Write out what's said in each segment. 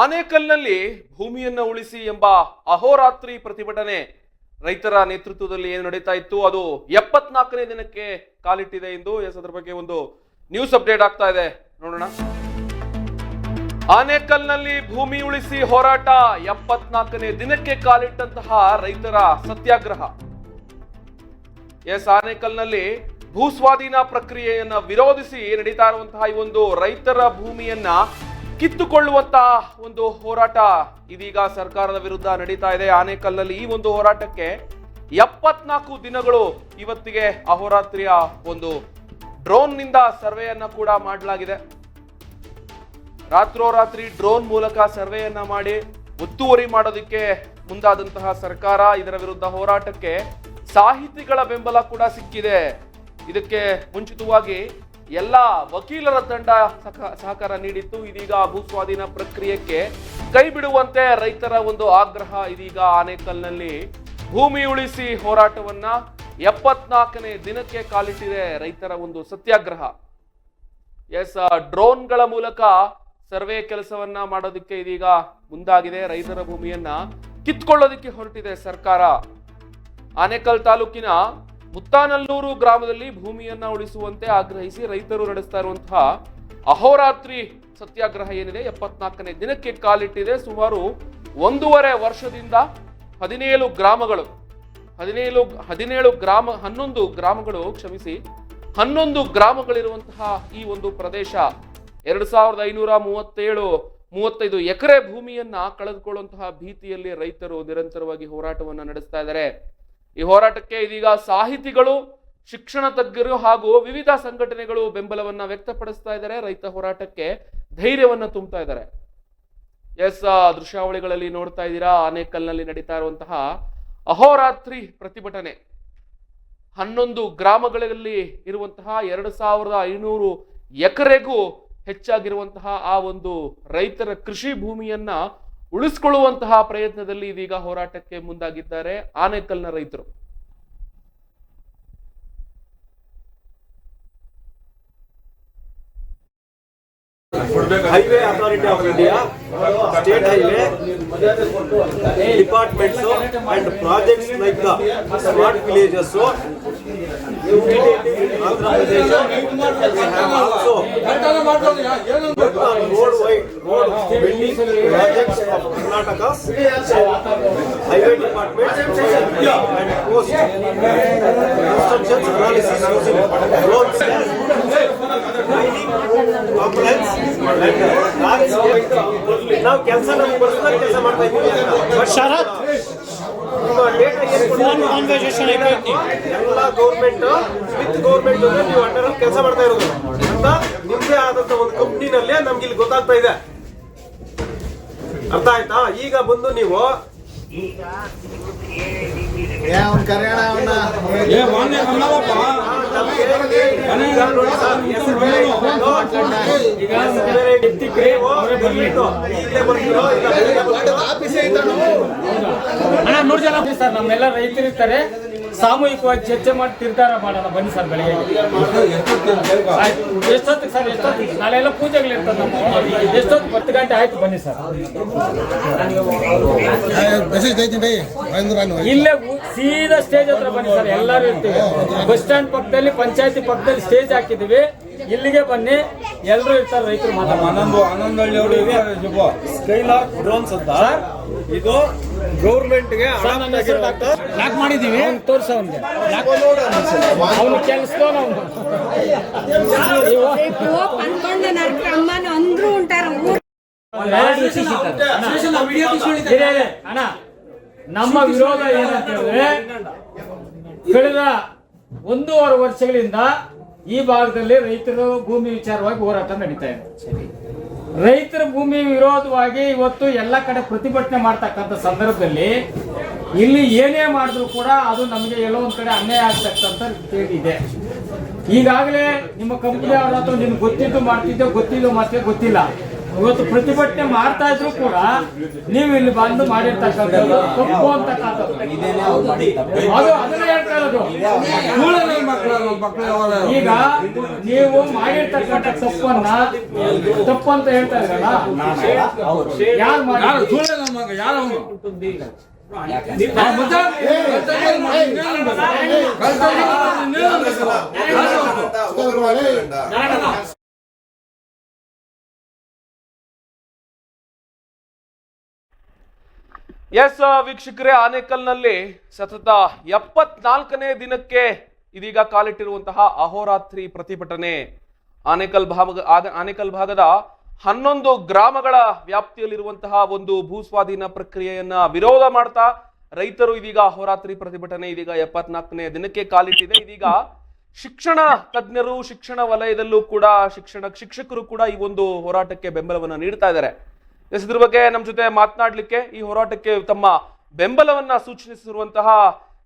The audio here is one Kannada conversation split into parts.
ಆನೇಕಲ್ನಲ್ಲಿ ಭೂಮಿಯನ್ನು ಉಳಿಸಿ ಎಂಬ ಅಹೋರಾತ್ರಿ ಪ್ರತಿಭಟನೆ ರೈತರ ನೇತೃತ್ವದಲ್ಲಿ ಏನು ನಡೀತಾ ಇತ್ತು ಅದು ಎಪ್ಪತ್ನಾಲ್ಕನೇ ದಿನಕ್ಕೆ ಕಾಲಿಟ್ಟಿದೆ ಎಂದು ಎಸ್ ಅದರ ಬಗ್ಗೆ ಒಂದು ನ್ಯೂಸ್ ಅಪ್ಡೇಟ್ ಆಗ್ತಾ ಇದೆ ನೋಡೋಣ ಆನೇಕಲ್ನಲ್ಲಿ ಭೂಮಿ ಉಳಿಸಿ ಹೋರಾಟ ಎಪ್ಪತ್ನಾಲ್ಕನೇ ದಿನಕ್ಕೆ ಕಾಲಿಟ್ಟಂತಹ ರೈತರ ಸತ್ಯಾಗ್ರಹ ಎಸ್ ಆನೇಕಲ್ನಲ್ಲಿ ಭೂಸ್ವಾಧೀನ ಪ್ರಕ್ರಿಯೆಯನ್ನು ವಿರೋಧಿಸಿ ನಡೀತಾ ಇರುವಂತಹ ಈ ಒಂದು ರೈತರ ಭೂಮಿಯನ್ನ ಕಿತ್ತುಕೊಳ್ಳುವಂತಹ ಒಂದು ಹೋರಾಟ ಇದೀಗ ಸರ್ಕಾರದ ವಿರುದ್ಧ ನಡೀತಾ ಇದೆ ಆನೇಕಲ್ನಲ್ಲಿ ಈ ಒಂದು ಹೋರಾಟಕ್ಕೆ ಎಪ್ಪತ್ನಾಲ್ಕು ದಿನಗಳು ಇವತ್ತಿಗೆ ಅಹೋರಾತ್ರಿಯ ಒಂದು ಡ್ರೋನ್ ನಿಂದ ಸರ್ವೆಯನ್ನ ಕೂಡ ಮಾಡಲಾಗಿದೆ ರಾತ್ರೋರಾತ್ರಿ ಡ್ರೋನ್ ಮೂಲಕ ಸರ್ವೆಯನ್ನ ಮಾಡಿ ಒತ್ತುವರಿ ಮಾಡೋದಕ್ಕೆ ಮುಂದಾದಂತಹ ಸರ್ಕಾರ ಇದರ ವಿರುದ್ಧ ಹೋರಾಟಕ್ಕೆ ಸಾಹಿತಿಗಳ ಬೆಂಬಲ ಕೂಡ ಸಿಕ್ಕಿದೆ ಇದಕ್ಕೆ ಮುಂಚಿತವಾಗಿ ಎಲ್ಲ ವಕೀಲರ ತಂಡ ಸಹಕಾರ ನೀಡಿತ್ತು ಇದೀಗ ಭೂಸ್ವಾಧೀನ ಪ್ರಕ್ರಿಯೆಗೆ ಕೈ ಬಿಡುವಂತೆ ರೈತರ ಒಂದು ಆಗ್ರಹ ಇದೀಗ ಆನೇಕಲ್ನಲ್ಲಿ ಭೂಮಿ ಉಳಿಸಿ ಹೋರಾಟವನ್ನ ಎಪ್ಪತ್ನಾಲ್ಕನೇ ದಿನಕ್ಕೆ ಕಾಲಿಟ್ಟಿದೆ ರೈತರ ಒಂದು ಸತ್ಯಾಗ್ರಹ ಎಸ್ ಡ್ರೋನ್ಗಳ ಮೂಲಕ ಸರ್ವೆ ಕೆಲಸವನ್ನ ಮಾಡೋದಕ್ಕೆ ಇದೀಗ ಮುಂದಾಗಿದೆ ರೈತರ ಭೂಮಿಯನ್ನ ಕಿತ್ಕೊಳ್ಳೋದಕ್ಕೆ ಹೊರಟಿದೆ ಸರ್ಕಾರ ಆನೇಕಲ್ ತಾಲೂಕಿನ ಮುತ್ತಾನಲ್ಲೂರು ಗ್ರಾಮದಲ್ಲಿ ಭೂಮಿಯನ್ನ ಉಳಿಸುವಂತೆ ಆಗ್ರಹಿಸಿ ರೈತರು ನಡೆಸ್ತಾ ಇರುವಂತಹ ಅಹೋರಾತ್ರಿ ಸತ್ಯಾಗ್ರಹ ಏನಿದೆ ಎಪ್ಪತ್ನಾಲ್ಕನೇ ದಿನಕ್ಕೆ ಕಾಲಿಟ್ಟಿದೆ ಸುಮಾರು ಒಂದೂವರೆ ವರ್ಷದಿಂದ ಹದಿನೇಳು ಗ್ರಾಮಗಳು ಹದಿನೇಳು ಹದಿನೇಳು ಗ್ರಾಮ ಹನ್ನೊಂದು ಗ್ರಾಮಗಳು ಕ್ಷಮಿಸಿ ಹನ್ನೊಂದು ಗ್ರಾಮಗಳಿರುವಂತಹ ಈ ಒಂದು ಪ್ರದೇಶ ಎರಡು ಸಾವಿರದ ಐನೂರ ಮೂವತ್ತೇಳು ಮೂವತ್ತೈದು ಎಕರೆ ಭೂಮಿಯನ್ನ ಕಳೆದುಕೊಳ್ಳುವಂತಹ ಭೀತಿಯಲ್ಲಿ ರೈತರು ನಿರಂತರವಾಗಿ ಹೋರಾಟವನ್ನು ನಡೆಸ್ತಾ ಇದ್ದಾರೆ ಈ ಹೋರಾಟಕ್ಕೆ ಇದೀಗ ಸಾಹಿತಿಗಳು ಶಿಕ್ಷಣ ತಜ್ಞರು ಹಾಗೂ ವಿವಿಧ ಸಂಘಟನೆಗಳು ಬೆಂಬಲವನ್ನ ವ್ಯಕ್ತಪಡಿಸ್ತಾ ಇದ್ದಾರೆ ರೈತ ಹೋರಾಟಕ್ಕೆ ಧೈರ್ಯವನ್ನು ತುಂಬ್ತಾ ಇದ್ದಾರೆ ಎಸ್ ದೃಶ್ಯಾವಳಿಗಳಲ್ಲಿ ನೋಡ್ತಾ ಇದ್ದೀರಾ ಆನೇಕಲ್ನಲ್ಲಿ ನಡೀತಾ ಇರುವಂತಹ ಅಹೋರಾತ್ರಿ ಪ್ರತಿಭಟನೆ ಹನ್ನೊಂದು ಗ್ರಾಮಗಳಲ್ಲಿ ಇರುವಂತಹ ಎರಡು ಸಾವಿರದ ಐನೂರು ಎಕರೆಗೂ ಹೆಚ್ಚಾಗಿರುವಂತಹ ಆ ಒಂದು ರೈತರ ಕೃಷಿ ಭೂಮಿಯನ್ನ ಉಳಿಸ್ಕೊಳ್ಳುವಂತಹ ಪ್ರಯತ್ನದಲ್ಲಿ ಇದೀಗ ಹೋರಾಟಕ್ಕೆ ಮುಂದಾಗಿದ್ದಾರೆ ಆನೇಕಲ್ನ ರೈತರು Highway Authority of India, State Highway, departments and projects like the smart villages. So, Andhra Pradesh, we have also road building projects of Karnataka, so highway departments and post construction analysis using roads. ನಾವು ಕೆಲಸ ನಮ್ಮ ಪರ್ಸನಲ್ ಕೆಲಸ ಮಾಡ್ತಾ ಇದ್ದೀವಿ ಶರತ್ ಎಲ್ಲ ಗೌರ್ಮೆಂಟ್ ವಿತ್ ಗೌರ್ಮೆಂಟ್ ಅಂದ್ರೆ ನೀವು ಅಂಡರ್ ಕೆಲಸ ಮಾಡ್ತಾ ಇರೋದು ಅಂತ ನಿಮ್ದೇ ಆದಂತ ಒಂದು ಕಂಪ್ನಿನಲ್ಲೇ ನಮ್ಗೆ ಇಲ್ಲಿ ಗೊತ್ತಾಗ್ತಾ ಇದೆ ಅರ್ಥ ಆಯ್ತಾ ಈಗ ಬಂದು ನೀವು ಏ ಅವ್ನ ಕರೆಯೋಣ ಅವನ್ನ ಅಣ್ಣ ಮೂರು ಜನ ಸರ್ ನಮ್ಮೆಲ್ಲ ರೈತರಿರ್ತಾರೆ ಸಾಮೂಹಿಕವಾಗಿ ಚರ್ಚೆ ಮಾಡಿ ತೀರ್ಮಾನ ಮಾಡೋಣ ಬನ್ನಿ ಸರ್ ಬೆಳಿಗ್ಗೆ ಎಷ್ಟೊತ್ತಿಗೆ ಸರ್ ಎಷ್ಟೊತ್ತಿಗೆ ನಾಳೆಲ್ಲ ಪೂಜೆಗಳು ಇರ್ತದೆ ಎಷ್ಟೊತ್ತು ಹತ್ತು ಗಂಟೆ ಆಯ್ತು ಬನ್ನಿ ಸರ್ ಇಲ್ಲೇ ಸೀದಾ ಸ್ಟೇಜ್ ಹತ್ರ ಬನ್ನಿ ಸರ್ ಎಲ್ಲರೂ ಇರ್ತೀವಿ ಬಸ್ ಸ್ಟ್ಯಾಂಡ್ ಪಕ್ಕದಲ್ಲಿ ಪಂಚಾಯತಿ ಪಕ್ಕದಲ್ಲಿ ಸ್ಟೇಜ್ ಹಾಕಿದ್ವಿ ಇಲ್ಲಿಗೆ ಬನ್ನಿ ಎಲ್ಲರೂ ಇರ್ತಾರೆ ರೈತರು ಮಾತಾಡ್ತಾರೆ ಡ್ರೋನ್ಸ್ ಇದು ಗೌರ್ಮೆಂಟ್ಗೆ ಲಾಕ್ ಮಾಡಿದೀವಿ ಅವ್ನು ತೋರ್ಸ ಅವನಿಗೆ ಅವನು ಕೆಲಸದವನು ಅಮ್ಮನ ಅಂದ್ರು ಅಣ್ಣ ನಮ್ಮ ವಿರೋಧ ಏನಂತ ಹೇಳಿದ್ರೆ ಕಳೆದ ಒಂದೂವರೆ ವರ್ಷಗಳಿಂದ ಈ ಭಾಗದಲ್ಲಿ ರೈತರು ಭೂಮಿ ವಿಚಾರವಾಗಿ ಹೋರಾಟ ನಡೀತಾ ಇದೆ ರೈತರ ಭೂಮಿ ವಿರೋಧವಾಗಿ ಇವತ್ತು ಎಲ್ಲ ಕಡೆ ಪ್ರತಿಭಟನೆ ಮಾಡ್ತಕ್ಕಂಥ ಸಂದರ್ಭದಲ್ಲಿ ಇಲ್ಲಿ ಏನೇ ಮಾಡಿದ್ರು ಕೂಡ ಅದು ನಮಗೆ ಎಲ್ಲೋ ಒಂದು ಕಡೆ ಅನ್ಯಾಯ ಆಗ್ತಕ್ಕಂಥ ಕೇಳಿದೆ ಈಗಾಗಲೇ ನಿಮ್ಮ ಕಂಪ್ನಿ ಅವರ ಹತ್ರ ನಿಮ್ಗೆ ಗೊತ್ತಿದ್ದು ಮಾಡ್ತಿದ್ದೆ ಗೊತ್ತಿಲ್ಲ ಮತ್ತೆ ಗೊತ್ತಿಲ್ಲ ಇವತ್ತು ಪ್ರತಿಭಟನೆ ಮಾಡ್ತಾ ಇದ್ರು ಕೂಡ ನೀವು ಇಲ್ಲಿ ಬಂದು ಮಾಡಿರ್ತಕ್ಕಂಥದ್ದು ತಪ್ಪು ನೀವು ಮಾಡಿರ್ತಕ್ಕಂಥ ತಪ್ಪನ್ನ ತಪ್ಪು ಅಂತ ಹೇಳ್ತಾ ಎಸ್ ವೀಕ್ಷಕರೇ ಆನೇಕಲ್ನಲ್ಲಿ ಸತತ ಎಪ್ಪತ್ನಾಲ್ಕನೇ ದಿನಕ್ಕೆ ಇದೀಗ ಕಾಲಿಟ್ಟಿರುವಂತಹ ಅಹೋರಾತ್ರಿ ಪ್ರತಿಭಟನೆ ಆನೇಕಲ್ ಭಾಗ ಆನೇಕಲ್ ಭಾಗದ ಹನ್ನೊಂದು ಗ್ರಾಮಗಳ ವ್ಯಾಪ್ತಿಯಲ್ಲಿರುವಂತಹ ಒಂದು ಭೂಸ್ವಾಧೀನ ಪ್ರಕ್ರಿಯೆಯನ್ನ ವಿರೋಧ ಮಾಡ್ತಾ ರೈತರು ಇದೀಗ ಅಹೋರಾತ್ರಿ ಪ್ರತಿಭಟನೆ ಇದೀಗ ಎಪ್ಪತ್ನಾಲ್ಕನೇ ದಿನಕ್ಕೆ ಕಾಲಿಟ್ಟಿದೆ ಇದೀಗ ಶಿಕ್ಷಣ ತಜ್ಞರು ಶಿಕ್ಷಣ ವಲಯದಲ್ಲೂ ಕೂಡ ಶಿಕ್ಷಣ ಶಿಕ್ಷಕರು ಕೂಡ ಈ ಒಂದು ಹೋರಾಟಕ್ಕೆ ಬೆಂಬಲವನ್ನು ನೀಡ್ತಾ ಇದ್ದಾರೆ ಎಸ್ ಇದ್ರ ಬಗ್ಗೆ ನಮ್ಮ ಜೊತೆ ಮಾತನಾಡಲಿಕ್ಕೆ ಈ ಹೋರಾಟಕ್ಕೆ ತಮ್ಮ ಬೆಂಬಲವನ್ನ ಸೂಚಿಸಿರುವಂತಹ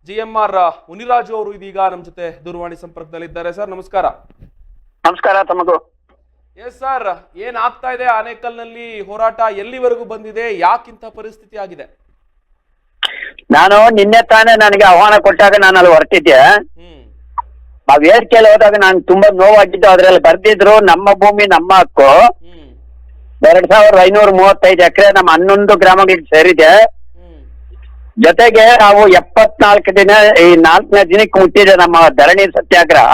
ಜಿ ಎಂ ಆರ್ ಮುನಿರಾಜು ಅವರು ಇದೀಗ ನಮ್ಮ ಜೊತೆ ದೂರವಾಣಿ ಸಂಪರ್ಕದಲ್ಲಿದ್ದಾರೆ ಸರ್ ನಮಸ್ಕಾರ ನಮಸ್ಕಾರ ತಮಗು ಎಸ್ ಸರ್ ಆಗ್ತಾ ಇದೆ ಆನೇಕಲ್ನಲ್ಲಿ ಹೋರಾಟ ಎಲ್ಲಿವರೆಗೂ ಬಂದಿದೆ ಯಾಕಿಂತ ಪರಿಸ್ಥಿತಿ ಆಗಿದೆ ನಾನು ನಿನ್ನೆ ತಾನೇ ನನಗೆ ಆಹ್ವಾನ ಕೊಟ್ಟಾಗ ನಾನು ಅಲ್ಲಿ ಹೊರಟಿದ್ದೆ ಆ ವೇದಿಕೆಯಲ್ಲಿ ಹೋದಾಗ ನಾನು ತುಂಬಾ ನೋವಾಗಿದ್ದು ಅದ್ರಲ್ಲಿ ಬರ್ದಿದ್ರು ನಮ್ಮ ಭೂಮಿ ನಮ್ಮ ಹಕ್ಕು ಎರಡ್ ಸಾವಿರದ ಐನೂರ ಮೂವತ್ತೈದು ಎಕರೆ ನಮ್ಮ ಹನ್ನೊಂದು ಗ್ರಾಮಗಳಿಗೆ ಸೇರಿದೆ ಜೊತೆಗೆ ನಾವು ಎಪ್ಪತ್ನಾಲ್ಕು ದಿನ ಈ ನಾಲ್ಕನೇ ದಿನಕ್ಕೆ ಮುಟ್ಟಿದೆ ನಮ್ಮ ಧರಣಿ ಸತ್ಯಾಗ್ರಹ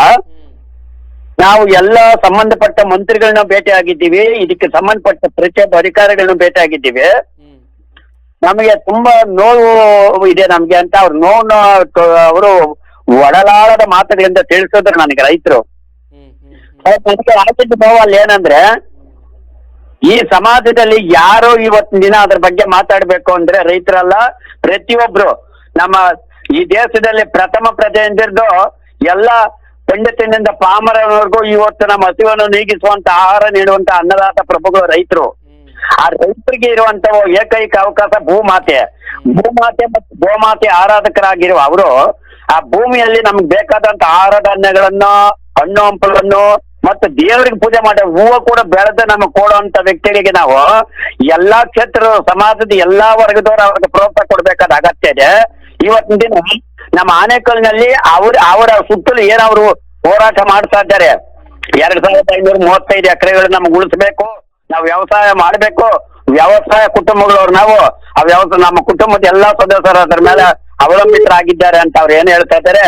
ನಾವು ಎಲ್ಲ ಸಂಬಂಧಪಟ್ಟ ಮಂತ್ರಿಗಳನ್ನ ಭೇಟಿ ಆಗಿದ್ದೀವಿ ಇದಕ್ಕೆ ಸಂಬಂಧಪಟ್ಟ ಪ್ರತಿಯೊಬ್ಬ ಅಧಿಕಾರಿಗಳನ್ನ ಭೇಟಿ ಆಗಿದ್ದೀವಿ ನಮಗೆ ತುಂಬಾ ನೋವು ಇದೆ ನಮ್ಗೆ ಅಂತ ಅವ್ರ ನೋವನ್ನ ಅವರು ಒಡಲಾಳದ ಮಾತುಗಳಿಂದ ತಿಳಿಸಿದ್ರು ನನಗೆ ರೈತರು ನನಗೆ ಆಸಕ್ತಿ ಭಾವ ಅಲ್ಲಿ ಏನಂದ್ರೆ ಈ ಸಮಾಜದಲ್ಲಿ ಯಾರು ಇವತ್ತಿನ ದಿನ ಅದ್ರ ಬಗ್ಗೆ ಮಾತಾಡ್ಬೇಕು ಅಂದ್ರೆ ರೈತರಲ್ಲ ಪ್ರತಿಯೊಬ್ರು ನಮ್ಮ ಈ ದೇಶದಲ್ಲಿ ಪ್ರಥಮ ಪ್ರಜೆ ಎಂದಿರ್ದು ಎಲ್ಲ ಪಂಡಿತನಿಂದ ಪಾಮರವರೆಗೂ ಇವತ್ತು ನಮ್ಮ ಹಸಿವನ್ನು ನೀಗಿಸುವಂತ ಆಹಾರ ನೀಡುವಂತ ಅನ್ನದಾತ ಪ್ರಭುಗಳು ರೈತರು ಆ ರೈತರಿಗೆ ಇರುವಂತ ಏಕೈಕ ಅವಕಾಶ ಭೂಮಾತೆ ಭೂಮಾತೆ ಮತ್ತು ಭೂಮಾತೆ ಆರಾಧಕರಾಗಿರುವ ಅವರು ಆ ಭೂಮಿಯಲ್ಲಿ ನಮ್ಗೆ ಬೇಕಾದಂತ ಆಹಾರ ಧಾನ್ಯಗಳನ್ನು ಹಣ್ಣು ಹಂಪಲನ್ನು ಮತ್ತೆ ದೇವರಿಗೆ ಪೂಜೆ ಮಾಡಿ ಹೂವು ಕೂಡ ಬೆಳೆದ ನಮಗೆ ಕೊಡುವಂತ ವ್ಯಕ್ತಿಗಳಿಗೆ ನಾವು ಎಲ್ಲಾ ಕ್ಷೇತ್ರ ಸಮಾಜದ ಎಲ್ಲಾ ವರ್ಗದವರು ಅವ್ರಿಗೆ ಪ್ರೋತ್ಸಾಹ ಕೊಡ್ಬೇಕಾದ ಅಗತ್ಯ ಇದೆ ಇವತ್ತಿನ ದಿನ ನಮ್ಮ ಆನೆಕಲ್ನಲ್ಲಿ ಅವ್ರ ಅವರ ಸುತ್ತಲೂ ಏನವರು ಹೋರಾಟ ಮಾಡ್ತಾ ಇದ್ದಾರೆ ಎರಡ್ ಸಾವಿರದ ಐನೂರ ಮೂವತ್ತೈದು ಎಕರೆಗಳು ನಮ್ಗೆ ಉಳಿಸ್ಬೇಕು ನಾವು ವ್ಯವಸಾಯ ಮಾಡಬೇಕು ವ್ಯವಸಾಯ ಕುಟುಂಬಗಳವ್ರು ನಾವು ಆ ವ್ಯವಸ್ಥೆ ನಮ್ಮ ಕುಟುಂಬದ ಎಲ್ಲಾ ಸದಸ್ಯರು ಅದ್ರ ಮೇಲೆ ಅವಲಂಬಿತರಾಗಿದ್ದಾರೆ ಅಂತ ಅವ್ರು ಏನ್ ಹೇಳ್ತಾ ಇದ್ದಾರೆ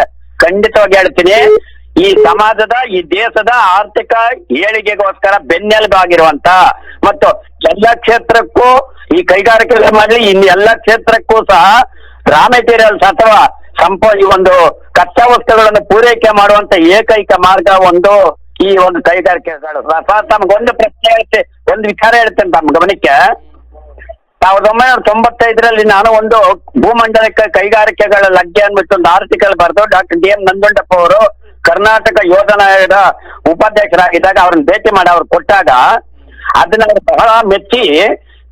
ಖಂಡಿತವಾಗಿ ಹೇಳ್ತೀನಿ ಈ ಸಮಾಜದ ಈ ದೇಶದ ಆರ್ಥಿಕ ಏಳಿಗೆಗೋಸ್ಕರ ಬೆನ್ನೆಲುಬಾಗಿರುವಂತ ಮತ್ತು ಎಲ್ಲ ಕ್ಷೇತ್ರಕ್ಕೂ ಈ ಕೈಗಾರಿಕೆಗಳ ಮಾಡಲಿ ಇನ್ನು ಎಲ್ಲ ಕ್ಷೇತ್ರಕ್ಕೂ ಸಹ ರಾ ಮೆಟೀರಿಯಲ್ಸ್ ಅಥವಾ ಸಂಪ ಈ ಒಂದು ಕಚ್ಚಾ ವಸ್ತುಗಳನ್ನು ಪೂರೈಕೆ ಮಾಡುವಂತ ಏಕೈಕ ಮಾರ್ಗ ಒಂದು ಈ ಒಂದು ಕೈಗಾರಿಕೆಗಳು ತಮ್ಗೊಂದು ಪ್ರಶ್ನೆ ಹೇಳ್ತೆ ಒಂದು ವಿಚಾರ ಹೇಳ್ತೇನೆ ತಮ್ಮ ಗಮನಕ್ಕೆ ಸಾವಿರದ ಒಂಬೈನೂರ ತೊಂಬತ್ತೈದರಲ್ಲಿ ನಾನು ಒಂದು ಭೂಮಂಡಲಕ್ಕೆ ಕೈಗಾರಿಕೆಗಳ ಲಗ್ಗೆ ಅನ್ಬಿಟ್ಟು ಒಂದು ಆರ್ಟಿಕಲ್ ಬರೆದು ಡಾಕ್ಟರ್ ಡಿ ಎಂ ನಂದೊಂಡಪ್ಪ ಅವರು ಕರ್ನಾಟಕ ಯೋಜನಾಯದ ಉಪಾಧ್ಯಕ್ಷರಾಗಿದ್ದಾಗ ಅವ್ರನ್ನ ಭೇಟಿ ಮಾಡಿ ಅವ್ರು ಕೊಟ್ಟಾಗ ಅದನ್ನ ಅವ್ರು ಬಹಳ ಮೆಚ್ಚಿ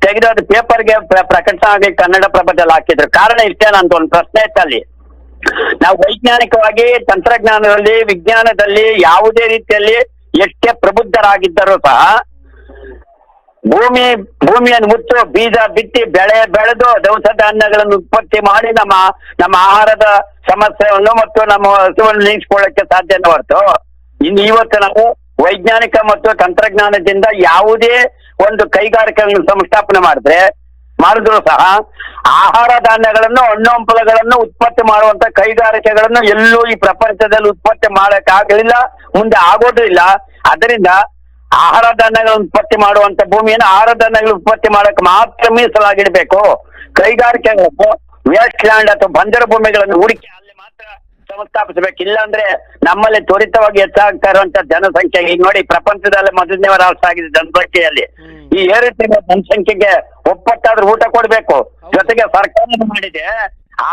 ತೆಗೆದು ಅದು ಪೇಪರ್ಗೆ ಪ್ರಕಟವಾಗಿ ಕನ್ನಡ ಪ್ರಭದಲ್ಲಿ ಹಾಕಿದ್ರು ಕಾರಣ ಇಷ್ಟೇನಂತ ಒಂದು ಪ್ರಶ್ನೆ ಇತ್ತಲ್ಲಿ ನಾವು ವೈಜ್ಞಾನಿಕವಾಗಿ ತಂತ್ರಜ್ಞಾನದಲ್ಲಿ ವಿಜ್ಞಾನದಲ್ಲಿ ಯಾವುದೇ ರೀತಿಯಲ್ಲಿ ಎಷ್ಟೇ ಪ್ರಬುದ್ಧರಾಗಿದ್ದರೂ ಸಹ ಭೂಮಿ ಭೂಮಿಯನ್ನು ಮುಚ್ಚು ಬೀಜ ಬಿತ್ತಿ ಬೆಳೆ ಬೆಳೆದು ದವಸ ಧಾನ್ಯಗಳನ್ನು ಉತ್ಪತ್ತಿ ಮಾಡಿ ನಮ್ಮ ನಮ್ಮ ಆಹಾರದ ಸಮಸ್ಯೆಯನ್ನು ಮತ್ತು ನಮ್ಮ ಹಸುವನ್ನು ನೀಗಿಸ್ಕೊಳ್ಳಕ್ಕೆ ಸಾಧ್ಯ ಹೊರತು ಇನ್ನು ಇವತ್ತು ನಾವು ವೈಜ್ಞಾನಿಕ ಮತ್ತು ತಂತ್ರಜ್ಞಾನದಿಂದ ಯಾವುದೇ ಒಂದು ಕೈಗಾರಿಕೆಗಳನ್ನು ಸಂಸ್ಥಾಪನೆ ಮಾಡಿದ್ರೆ ಮಾಡಿದ್ರು ಸಹ ಆಹಾರ ಧಾನ್ಯಗಳನ್ನು ಹಣ್ಣು ಹಂಪಲಗಳನ್ನು ಉತ್ಪತ್ತಿ ಮಾಡುವಂತ ಕೈಗಾರಿಕೆಗಳನ್ನು ಎಲ್ಲೂ ಈ ಪ್ರಪಂಚದಲ್ಲಿ ಉತ್ಪತ್ತಿ ಮಾಡಕ್ಕಾಗಲಿಲ್ಲ ಆಗಲಿಲ್ಲ ಮುಂದೆ ಆಗೋದಿಲ್ಲ ಅದರಿಂದ ಆಹಾರ ಧಾನ್ಯಗಳ ಉತ್ಪತ್ತಿ ಮಾಡುವಂತ ಭೂಮಿಯನ್ನು ಆಹಾರ ಧಾನ್ಯಗಳ ಉತ್ಪತ್ತಿ ಮಾಡಕ್ಕೆ ಮಾತ್ರ ಮೀಸಲಾಗಿಡಬೇಕು ಕೈಗಾರಿಕೆಗಳನ್ನು ವೇಸ್ಟ್ ಲ್ಯಾಂಡ್ ಅಥವಾ ಬಂದರ ಭೂಮಿಗಳನ್ನು ಹುಡುಕಿ ಅಲ್ಲಿ ಮಾತ್ರ ಸಂಸ್ಥಾಪಿಸಬೇಕು ಇಲ್ಲಾಂದ್ರೆ ನಮ್ಮಲ್ಲಿ ತ್ವರಿತವಾಗಿ ಹೆಚ್ಚಾಗ್ತಾ ಇರುವಂತ ಜನಸಂಖ್ಯೆ ಈಗ ನೋಡಿ ಪ್ರಪಂಚದಲ್ಲೇ ಮೊದಲನೇ ರಾಷ್ಟ್ರ ಆಗಿದೆ ಜನಸಂಖ್ಯೆಯಲ್ಲಿ ಈ ಏರಿತಿನ ಜನಸಂಖ್ಯೆಗೆ ಒಪ್ಪತ್ತಾದ್ರೂ ಊಟ ಕೊಡ್ಬೇಕು ಜೊತೆಗೆ ಸರ್ಕಾರ ಮಾಡಿದೆ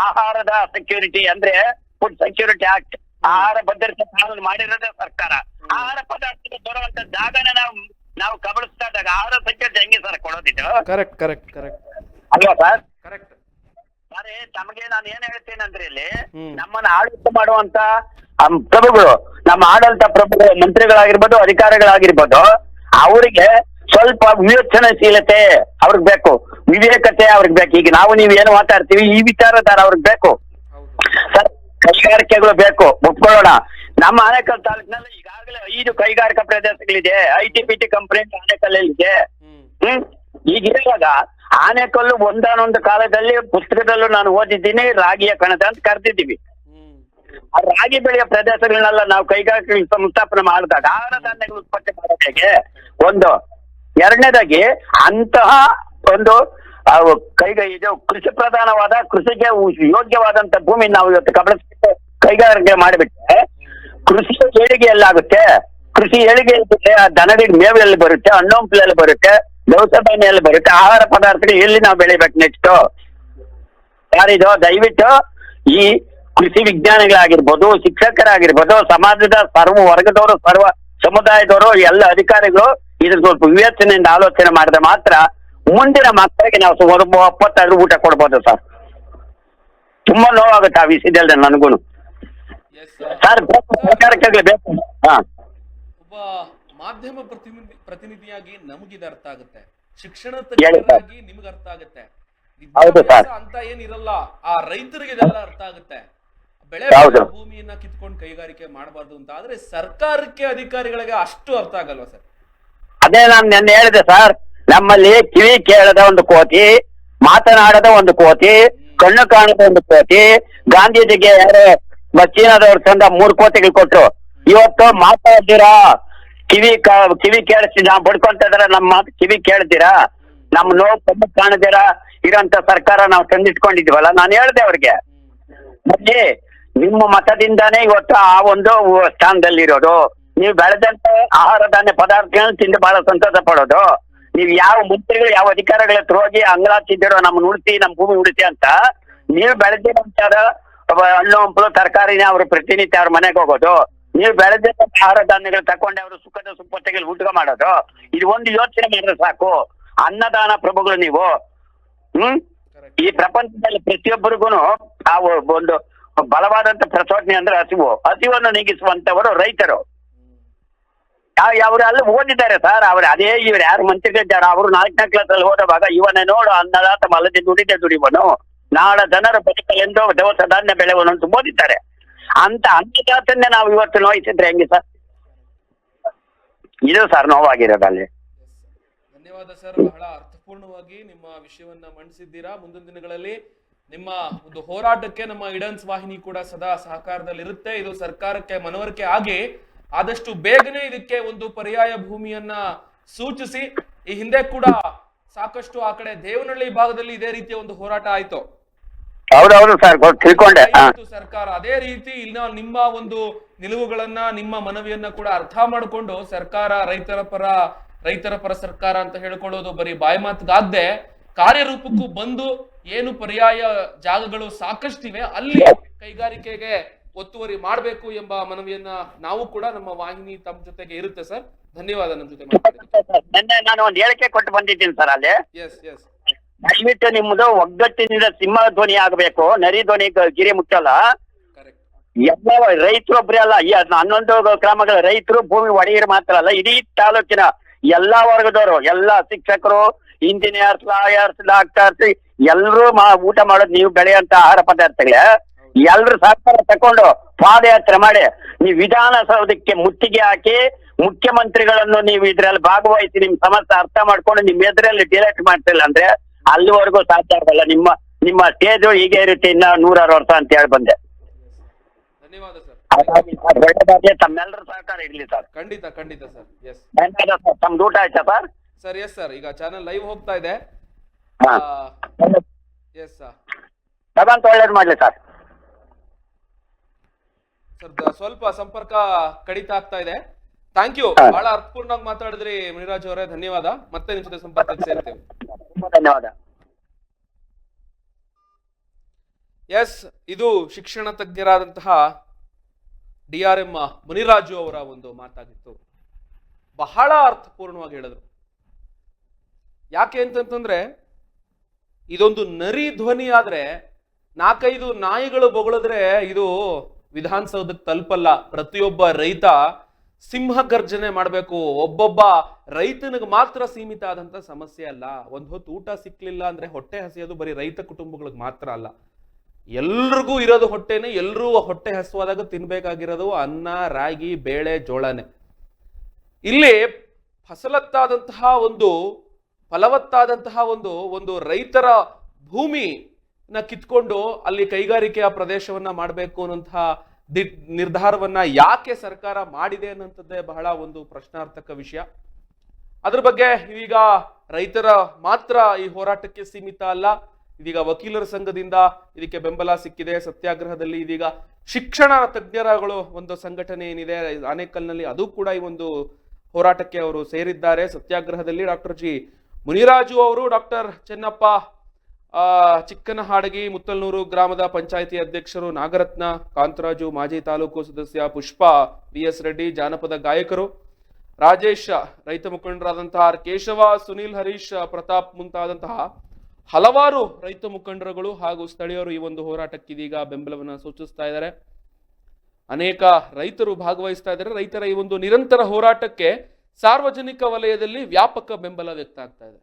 ಆಹಾರದ ಸೆಕ್ಯೂರಿಟಿ ಅಂದ್ರೆ ಫುಡ್ ಸೆಕ್ಯೂರಿಟಿ ಆಕ್ಟ್ ಆಹಾರ ಭದ್ರತೆ ಕಾನೂನು ಮಾಡಿರೋದೇ ಸರ್ಕಾರ ಆಹಾರ ಪದಾರ್ಥಕ್ಕೆ ಬರುವಂತ ಜಾಗನ ನಾವು ನಾವು ಕಬಳಿಸ್ತಾ ಇದ್ದಾಗ ಆಹಾರ ಸಂಖ್ಯೆ ಹೆಂಗೆ ಸರ್ ಕೊಡೋದಿದ್ದು ಕರೆಕ್ಟ್ ಕರೆಕ್ಟ್ ಕರೆಕ್ಟ್ ಅಲ್ವಾ ಸರ್ ಕರೆಕ್ಟ್ ಸರಿ ತಮಗೆ ನಾನು ಏನ್ ಹೇಳ್ತೇನೆ ಅಂದ್ರೆ ಇಲ್ಲಿ ನಮ್ಮನ್ನ ಆಡಳಿತ ಮಾಡುವಂತ ಪ್ರಭುಗಳು ನಮ್ಮ ಆಡಳಿತ ಪ್ರಭುಗಳ ಮಂತ್ರಿಗಳಾಗಿರ್ಬೋದು ಅಧಿಕಾರಿಗಳಾಗಿರ್ಬೋದು ಅವರಿಗೆ ಸ್ವಲ್ಪ ವಿವೇಚನಶೀಲತೆ ಅವ್ರಿಗೆ ಬೇಕು ವಿವೇಕತೆ ಅವ್ರಿಗೆ ಬೇಕು ಈಗ ನಾವು ನೀವು ಏನು ಮಾತಾಡ್ತೀವಿ ಈ ವಿಚಾರಧಾರ ಅವ್ರಿಗೆ ಬೇಕು ಕೈಗಾರಿಕೆಗಳು ಬೇಕು ಒಪ್ಕೊಳ್ಳೋಣ ನಮ್ಮ ಆನೇಕಲ್ ತಾಲೂಕಿನಲ್ಲಿ ಈಗಾಗಲೇ ಐದು ಕೈಗಾರಿಕಾ ಪ್ರದೇಶಗಳಿದೆ I T P T company ಆನೇಕಲ್ಲಲ್ಲಿದೆ ಹ್ಮ್ ಈಗ ಇರುವಾಗ ಆನೆಕಲ್ಲು ಒಂದಾನೊಂದು ಕಾಲದಲ್ಲಿ ಪುಸ್ತಕದಲ್ಲೂ ನಾನು ಓದಿದ್ದೀನಿ ರಾಗಿಯ ಕಣದ ಅಂತ ಕರೆದಿದ್ದೀವಿ ಆ ರಾಗಿ ಬೆಳೆಯ ಪ್ರದೇಶಗಳನ್ನೆಲ್ಲ ನಾವು ಕೈಗಾರಿಕೆ ಸಂಸ್ಥಾಪನೆ ಮಾಡಿದಾಗ ಆಹಾರ ಧಾನ್ಯಗಳು ಉತ್ಪತ್ತಿ ಮಾಡೋದಕ್ಕೆ ಒಂದು ಎರಡನೇದಾಗಿ ಅಂತಹ ಒಂದು ಕೈಗ ಇದು ಕೃಷಿ ಪ್ರಧಾನವಾದ ಕೃಷಿಗೆ ಯೋಗ್ಯವಾದಂತ ಭೂಮಿ ನಾವು ಇವತ್ತು ಕಬಳ ಕೈಗಾರಿಕೆ ಮಾಡಿಬಿಟ್ರೆ ಕೃಷಿ ಏಳಿಗೆ ಎಲ್ಲಾಗುತ್ತೆ ಕೃಷಿ ಏಳಿಗೆ ಆ ದನಡಿ ಮೇವಲ್ಲಿ ಬರುತ್ತೆ ಹಣ್ಣಂಪ್ಲೆಯಲ್ಲಿ ಬರುತ್ತೆ ದೌಸ ಧಾನ್ಯಲ್ಲಿ ಬರುತ್ತೆ ಆಹಾರ ಪದಾರ್ಥಗಳು ಎಲ್ಲಿ ನಾವು ಬೆಳಿಬೇಕು ನೆಕ್ಸ್ಟ್ ಯಾರಿದು ದಯವಿಟ್ಟು ಈ ಕೃಷಿ ವಿಜ್ಞಾನಿಗಳಾಗಿರ್ಬೋದು ಶಿಕ್ಷಕರಾಗಿರ್ಬೋದು ಸಮಾಜದ ಸರ್ವ ವರ್ಗದವರು ಸರ್ವ ಸಮುದಾಯದವರು ಎಲ್ಲ ಅಧಿಕಾರಿಗಳು ಇದ್ರ ಸ್ವಲ್ಪ ವಿವೇಚನೆಯಿಂದ ಆಲೋಚನೆ ಮಾಡಿದ್ರೆ ಮಾತ್ರ ಮುಂದಿನ ಮಕ್ಕಳಿಗೆ ನಾವು ಒಂದು ಒಪ್ಪತ್ತಾದ್ರೂ ಊಟ ಕೊಡ್ಬೋದು ಸರ್ ತುಂಬಾ ನೋವಾಗುತ್ತೆ ಆ ವಿಷಯದಲ್ಲಿ ನನಗೂ ಸರ್ ಬೇಕು ಹಾ ಒಬ್ಬ ಮಾಧ್ಯಮ ಪ್ರತಿನಿಧಿ ಪ್ರತಿನಿಧಿಯಾಗಿ ನಮಗಿದ ಅರ್ಥ ಆಗುತ್ತೆ ಶಿಕ್ಷಣ ನಿಮ್ಗೆ ಅರ್ಥ ಆಗುತ್ತೆ ಅಂತ ಏನಿರಲ್ಲ ಆ ರೈತರಿಗೆ ಇದೆಲ್ಲ ಅರ್ಥ ಆಗುತ್ತೆ ಬೆಳೆ ಭೂಮಿಯನ್ನ ಕಿತ್ಕೊಂಡು ಕೈಗಾರಿಕೆ ಮಾಡಬಾರ್ದು ಅಂತ ಆದ್ರೆ ಸರ್ಕಾರಕ್ಕೆ ಅಧಿಕಾರಿಗಳಿಗೆ ಅಷ್ಟು ಅರ್ಥ ಆಗಲ್ವಾ ಸರ್ ಅದೇ ನಾನು ನಿನ್ನೆ ಹೇಳಿದೆ ಸರ್ ನಮ್ಮಲ್ಲಿ ಕಿವಿ ಕೇಳದ ಒಂದು ಕೋತಿ ಮಾತನಾಡದ ಒಂದು ಕೋತಿ ಕಣ್ಣು ಕಾಣದ ಒಂದು ಕೋತಿ ಗಾಂಧೀಜಿಗೆ ಯಾರು ಚೀನಾದವ್ರು ತಂದ ಮೂರು ಕೋತಿಗಳು ಕೊಟ್ಟರು ಇವತ್ತು ಮಾತಾಡ್ದಿರಾ ಕಿವಿ ಕಿವಿ ಕೇಳಿಸಿ ನಾವು ಬಡ್ಕೊಂತ ನಮ್ಮ ಮಾತು ಕಿವಿ ಕೇಳ್ದಿರಾ ನಮ್ಮ ನೋವು ಕಣ್ಣು ಕಾಣದಿರಾ ಇರೋಂತ ಸರ್ಕಾರ ನಾವು ತಂದಿಟ್ಕೊಂಡಿದ್ವಲ್ಲ ನಾನು ಹೇಳ್ದೆ ಅವ್ರಿಗೆ ಮತ್ತೆ ನಿಮ್ಮ ಮತದಿಂದಾನೇ ಇವತ್ತು ಆ ಒಂದು ಸ್ಥಾನದಲ್ಲಿರೋದು ನೀವು ಬೆಳೆದಂತ ಆಹಾರ ಧಾನ್ಯ ಪದಾರ್ಥಗಳನ್ನ ತಿಂದು ಬಹಳ ಸಂತೋಷ ಪಡೋದು ನೀವು ಯಾವ ಮಂತ್ರಿಗಳು ಯಾವ ಅಧಿಕಾರಗಳ ಹತ್ರ ಹೋಗಿ ಅಂಗಲಾಚಿದ್ದೀರೋ ನಮ್ಮ ಉಳಿಸಿ ನಮ್ಮ ಭೂಮಿ ಉಳಿತಿ ಅಂತ ನೀವು ಬೆಳೆದಿರುವಂತ ಹಣ್ಣು ಹಂಪಲು ತರಕಾರಿನೇ ಅವ್ರ ಪ್ರತಿನಿತ್ಯ ಅವ್ರ ಮನೆಗೆ ಹೋಗೋದು ನೀವು ಬೆಳೆದಿರೋ ಆಹಾರ ಧಾನ್ಯಗಳು ತಕೊಂಡು ಅವರು ಸುಖದ ಸುಪ್ಪತ್ತಿಗೆ ಊಟ ಮಾಡೋದು ಇದು ಒಂದು ಯೋಚನೆ ಮಾಡಿದ್ರೆ ಸಾಕು ಅನ್ನದಾನ ಪ್ರಭುಗಳು ನೀವು ಹ್ಮ್ ಈ ಪ್ರಪಂಚದಲ್ಲಿ ಪ್ರತಿಯೊಬ್ಬರಿಗೂ ಆ ಒಂದು ಬಲವಾದಂತ ಪ್ರಚೋದನೆ ಅಂದ್ರೆ ಹಸಿವು ಹಸಿವನ್ನು ನೀಗಿಸುವಂತವರು ರೈತರು ಅವರು ಅಲ್ಲಿ ಓದಿದ್ದಾರೆ ಸರ್ ಅವ್ರು ಅದೇ ಇವ್ರು ಯಾರು ಮಂತ್ರಿಗಳಿದ್ದಾರೆ ಅವರು ನಾಲ್ಕನೇ ಕ್ಲಾಸಲ್ಲಿ ಓದುವಾಗ ಇವನ ನೋಡು ಅನ್ನದಾತ ಮಲದಿ ದುಡಿದೆ ದುಡಿವನು ನಾಡ ಜನರ ಬದುಕಲೆಂದು ದವಸ ಧಾನ್ಯ ಬೆಳೆವನು ಅಂತ ಓದಿದ್ದಾರೆ ಅಂತ ಅನ್ನದಾತನ್ನೇ ನಾವು ಇವತ್ತು ನೋಯಿಸಿದ್ರೆ ಹೆಂಗೆ ಸರ್ ಇದು ಸರ್ ನೋವಾಗಿರೋದಲ್ಲಿ ಧನ್ಯವಾದ ಸರ್ ಬಹಳ ಅರ್ಥಪೂರ್ಣವಾಗಿ ನಿಮ್ಮ ವಿಷಯವನ್ನ ಮಂಡಿಸಿದ್ದೀರಾ ಮುಂದಿನ ದಿನಗಳಲ್ಲಿ ನಿಮ್ಮ ಒಂದು ಹೋರಾಟಕ್ಕೆ ನಮ್ಮ ಇಡನ್ಸ್ ವಾಹಿನಿ ಕೂಡ ಸದಾ ಸಹಕಾರದಲ್ಲಿರುತ್ತೆ ಇದು ಸರ್ಕಾರಕ್ಕೆ ಮನವರಿಕೆ ಆಗಿ ಆದಷ್ಟು ಬೇಗನೆ ಇದಕ್ಕೆ ಒಂದು ಪರ್ಯಾಯ ಭೂಮಿಯನ್ನ ಸೂಚಿಸಿ ಈ ಹಿಂದೆ ಕೂಡ ಸಾಕಷ್ಟು ಆ ಕಡೆ ದೇವನಹಳ್ಳಿ ಭಾಗದಲ್ಲಿ ಇದೇ ರೀತಿಯ ಒಂದು ಹೋರಾಟ ಆಯ್ತು ಸರ್ಕಾರ ಅದೇ ರೀತಿ ಇಲ್ಲಿನ ನಿಮ್ಮ ಒಂದು ನಿಲುವುಗಳನ್ನ ನಿಮ್ಮ ಮನವಿಯನ್ನ ಕೂಡ ಅರ್ಥ ಮಾಡಿಕೊಂಡು ಸರ್ಕಾರ ರೈತರ ಪರ ರೈತರ ಪರ ಸರ್ಕಾರ ಅಂತ ಹೇಳ್ಕೊಳ್ಳೋದು ಬರೀ ಬಾಯಿ ಮಾತುಗಾದ್ದೆ ಕಾರ್ಯರೂಪಕ್ಕೂ ಬಂದು ಏನು ಪರ್ಯಾಯ ಜಾಗಗಳು ಸಾಕಷ್ಟಿವೆ ಅಲ್ಲಿ ಕೈಗಾರಿಕೆಗೆ ಒತ್ತುವರಿ ಮಾಡಬೇಕು ಎಂಬ ಮನವಿಯನ್ನ ನಾವು ಕೂಡ ನಮ್ಮ ವಾಹಿನಿ ತಮ್ಮ ಜೊತೆಗೆ ಇರುತ್ತೆ ಸರ್ ಧನ್ಯವಾದ ನಮ್ಮ ಜೊತೆ ನಾನು ಒಂದು ಹೇಳಿಕೆ ಕೊಟ್ಟು ಬಂದಿದ್ದೀನಿ ಸರ್ ಅಲ್ಲಿ ದಯವಿಟ್ಟು ನಿಮ್ಮದು ಒಗ್ಗಟ್ಟಿನಿಂದ ಸಿಂಹ ಧ್ವನಿ ಆಗಬೇಕು ನರಿ ಧ್ವನಿ ಗಿರಿ ಮುಚ್ಚಲ್ಲ ಎಲ್ಲ ರೈತರು ಒಬ್ರೇ ಅಲ್ಲ ಈ ಹನ್ನೊಂದು ಗ್ರಾಮಗಳ ರೈತರು ಭೂಮಿ ಒಡೆಯರು ಮಾತ್ರ ಅಲ್ಲ ಇಡೀ ತಾಲೂಕಿನ ಎಲ್ಲಾ ವರ್ಗದವರು ಎಲ್ಲಾ ಶಿಕ್ಷಕರು ಇಂಜಿನಿಯರ್ಸ್ ಲಾಯರ್ಸ್ ಡಾಕ್ಟರ್ಸ್ ಎಲ್ಲರೂ ಮಾ ಊಟ ಮಾಡೋದು ನೀವು ಬೆಳೆಯಂತ ಆಹಾರ ಪದಾರ್ಥಗಳೇ ಎಲ್ರ ಸಹಕಾರ ತಕೊಂಡು ಪಾದಯಾತ್ರೆ ಮಾಡಿ ನೀವು ವಿಧಾನಸೌಧಕ್ಕೆ ಮುತ್ತಿಗೆ ಹಾಕಿ ಮುಖ್ಯಮಂತ್ರಿಗಳನ್ನು ನೀವು ಇದ್ರಲ್ಲಿ ಭಾಗವಹಿಸಿ ನಿಮ್ ಸಮಸ್ಯೆ ಅರ್ಥ ಮಾಡ್ಕೊಂಡು ನಿಮ್ ಎದುರಲ್ಲಿ ಡಿಲೆಕ್ಟ್ ಮಾಡ್ತಿಲ್ಲ ಅಂದ್ರೆ ಅಲ್ಲಿವರೆಗೂ ಸಾಧ್ಯ ಆಗಲ್ಲ ನಿಮ್ಮ ನಿಮ್ಮ ಸ್ಟೇಜ್ ಹೀಗೆ ಇರುತ್ತೆ ಇನ್ನ ನೂರಾರು ವರ್ಷ ಅಂತ ಹೇಳಿ ಬಂದೆ ಧನ್ಯವಾದ ಸರ್ ಸಹಕಾರ ಇರ್ಲಿ ಸರ್ ಖಂಡಿತ ಖಂಡಿತ ಸರ್ ಎಸ್ ಧನ್ಯವಾದ ಸರ್ ತಮ್ದು ಊಟ ಆಯ್ತಾ ಸರ್ ಸರ್ ಎಸ್ ಸರ್ ಈಗ ಚಾನಲ್ ಲೈವ್ ಹೋಗ್ತಾ ಇದೆ ಎಸ್ ಸರ್ ಒಳ್ಳೇದು ಮಾಡ್ಲಿ ಸರ್ ಸರ್ ಸ್ವಲ್ಪ ಸಂಪರ್ಕ ಕಡಿತ ಆಗ್ತಾ ಇದೆ ಥ್ಯಾಂಕ್ ಯು ಬಹಳ ಅರ್ಥಪೂರ್ಣವಾಗಿ ಮಾತಾಡಿದ್ರಿ ಮುನಿರಾಜ್ ಅವರೇ ಧನ್ಯವಾದ ಮತ್ತೆ ನಿಮ್ಮ ಜೊತೆ ಸಂಪರ್ಕಕ್ಕೆ ಸೇರ್ತೇವೆ ಎಸ್ ಇದು ಶಿಕ್ಷಣ ತಜ್ಞರಾದಂತಹ ಡಿ ಆರ್ ಎಂ ಮುನಿರಾಜು ಅವರ ಒಂದು ಮಾತಾಗಿತ್ತು ಬಹಳ ಅರ್ಥಪೂರ್ಣವಾಗಿ ಹೇಳಿದ್ರು ಯಾಕೆ ಅಂತಂತಂದ್ರೆ ಇದೊಂದು ನರಿ ಧ್ವನಿ ಆದ್ರೆ ನಾಲ್ಕೈದು ನಾಯಿಗಳು ಬೊಗಳಿದ್ರೆ ಇದು ವಿಧಾನಸೌಧಕ್ಕೆ ತಲುಪಲ್ಲ ಪ್ರತಿಯೊಬ್ಬ ರೈತ ಸಿಂಹ ಗರ್ಜನೆ ಮಾಡಬೇಕು ಒಬ್ಬೊಬ್ಬ ರೈತನಿಗೆ ಮಾತ್ರ ಸೀಮಿತ ಆದಂತ ಸಮಸ್ಯೆ ಅಲ್ಲ ಒಂದು ಹೊತ್ತು ಊಟ ಸಿಕ್ಲಿಲ್ಲ ಅಂದ್ರೆ ಹೊಟ್ಟೆ ಹಸಿಯೋದು ಬರೀ ರೈತ ಕುಟುಂಬಗಳಿಗೆ ಮಾತ್ರ ಅಲ್ಲ ಎಲ್ರಿಗೂ ಇರೋದು ಹೊಟ್ಟೆನೆ ಎಲ್ಲರೂ ಹೊಟ್ಟೆ ಹಸುವಾದಾಗ ತಿನ್ಬೇಕಾಗಿರೋದು ಅನ್ನ ರಾಗಿ ಬೇಳೆ ಜೋಳನೆ ಇಲ್ಲಿ ಫಸಲತ್ತಾದಂತಹ ಒಂದು ಫಲವತ್ತಾದಂತಹ ಒಂದು ಒಂದು ರೈತರ ಭೂಮಿ ನ ಕಿತ್ಕೊಂಡು ಅಲ್ಲಿ ಕೈಗಾರಿಕೆಯ ಪ್ರದೇಶವನ್ನ ಮಾಡಬೇಕು ದಿ ನಿರ್ಧಾರವನ್ನ ಯಾಕೆ ಸರ್ಕಾರ ಮಾಡಿದೆ ಅನ್ನೋಂಥದ್ದೇ ಬಹಳ ಒಂದು ಪ್ರಶ್ನಾರ್ಥಕ ವಿಷಯ ಅದ್ರ ಬಗ್ಗೆ ಇದೀಗ ರೈತರ ಮಾತ್ರ ಈ ಹೋರಾಟಕ್ಕೆ ಸೀಮಿತ ಅಲ್ಲ ಇದೀಗ ವಕೀಲರ ಸಂಘದಿಂದ ಇದಕ್ಕೆ ಬೆಂಬಲ ಸಿಕ್ಕಿದೆ ಸತ್ಯಾಗ್ರಹದಲ್ಲಿ ಇದೀಗ ಶಿಕ್ಷಣ ತಜ್ಞರಗಳು ಒಂದು ಸಂಘಟನೆ ಏನಿದೆ ಆನೇಕಲ್ನಲ್ಲಿ ಅದು ಕೂಡ ಈ ಒಂದು ಹೋರಾಟಕ್ಕೆ ಅವರು ಸೇರಿದ್ದಾರೆ ಸತ್ಯಾಗ್ರಹದಲ್ಲಿ ಡಾಕ್ಟರ್ ಜಿ ಮುನಿರಾಜು ಅವರು ಡಾಕ್ಟರ್ ಚೆನ್ನಪ್ಪ ಚಿಕ್ಕನ ಹಾಡಗಿ ಮುತ್ತಲ್ನೂರು ಗ್ರಾಮದ ಪಂಚಾಯಿತಿ ಅಧ್ಯಕ್ಷರು ನಾಗರತ್ನ ಕಾಂತರಾಜು ಮಾಜಿ ತಾಲೂಕು ಸದಸ್ಯ ಪುಷ್ಪಾ ಬಿ ಎಸ್ ರೆಡ್ಡಿ ಜಾನಪದ ಗಾಯಕರು ರಾಜೇಶ ರೈತ ಮುಖಂಡರಾದಂತಹ ಕೇಶವ ಸುನೀಲ್ ಹರೀಶ್ ಪ್ರತಾಪ್ ಮುಂತಾದಂತಹ ಹಲವಾರು ರೈತ ಮುಖಂಡರುಗಳು ಹಾಗೂ ಸ್ಥಳೀಯರು ಈ ಒಂದು ಇದೀಗ ಬೆಂಬಲವನ್ನು ಸೂಚಿಸ್ತಾ ಇದ್ದಾರೆ ಅನೇಕ ರೈತರು ಭಾಗವಹಿಸ್ತಾ ಇದ್ದಾರೆ ರೈತರ ಈ ಒಂದು ನಿರಂತರ ಹೋರಾಟಕ್ಕೆ ಸಾರ್ವಜನಿಕ ವಲಯದಲ್ಲಿ ವ್ಯಾಪಕ ಬೆಂಬಲ ವ್ಯಕ್ತ ಆಗ್ತಾ ಇದೆ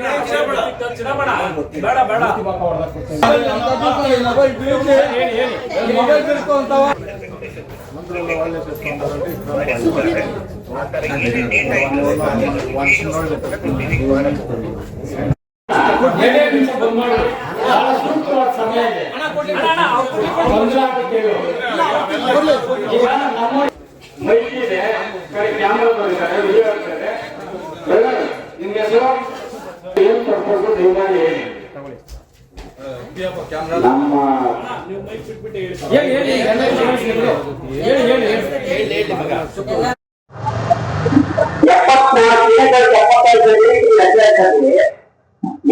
ಮೈಕ್ ಇದೆ ಕ್ಯಾಮ್ರಾ ಬಂದಿದ್ದಾರೆ ನಿಮ್ಗೆ ಹೆಸರು ಏನು ತಪ್ಪು ನಮ್ಮ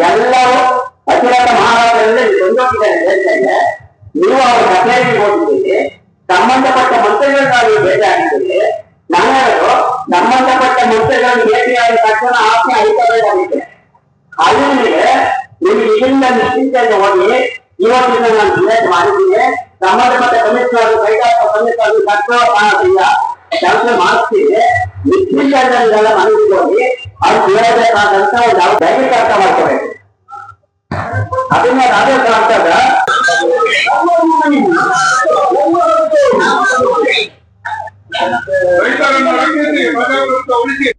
ಎಲ್ಲರೂ ಅತಿರಥ ಮಹಾರಾಜರನ್ನೇ ನೀವು ಅವ್ರ ಕಚೇರಿಗೆ ಸಂಬಂಧಪಟ್ಟ ಮಂತ್ರಿಗಳನ್ನ ನಾವು ನಾವೆಲ್ಲರೂ ಸಂಬಂಧಪಟ್ಟ ಮಂತ್ರಿಗಳನ್ನು ಭೇಟಿಯಾದ ತಕ್ಷಣ ಆತ್ಮ ಅಧಿಕಾರಿಗಳಾಗಿದ್ದೇವೆ ಅಲ್ಲಿ ನಿಮ್ಗೆ ಇಲ್ಲಿಂದ ಹೋಗಿ ಇವತ್ತಿನ ನಾನು ಮಾಡಿದ್ದೀನಿ ಸಂಬಂಧಪಟ್ಟ ಕಮಿಷನರ್ ಕೈಗಾರಿಕಾ ಕಮಿಷನರ್ ಸರ್ಕಾರ ಕೆಲಸ ಮನವಿ ಹೋಗಿ ಅವ್ರು ಕೇಳಬೇಕಾದಂತ ನಾವು ದೈಹಿಕ ಅರ್ಥ ಮಾಡ್ಕೋಬೇಕು ಅದನ್ನ ನಾವೇ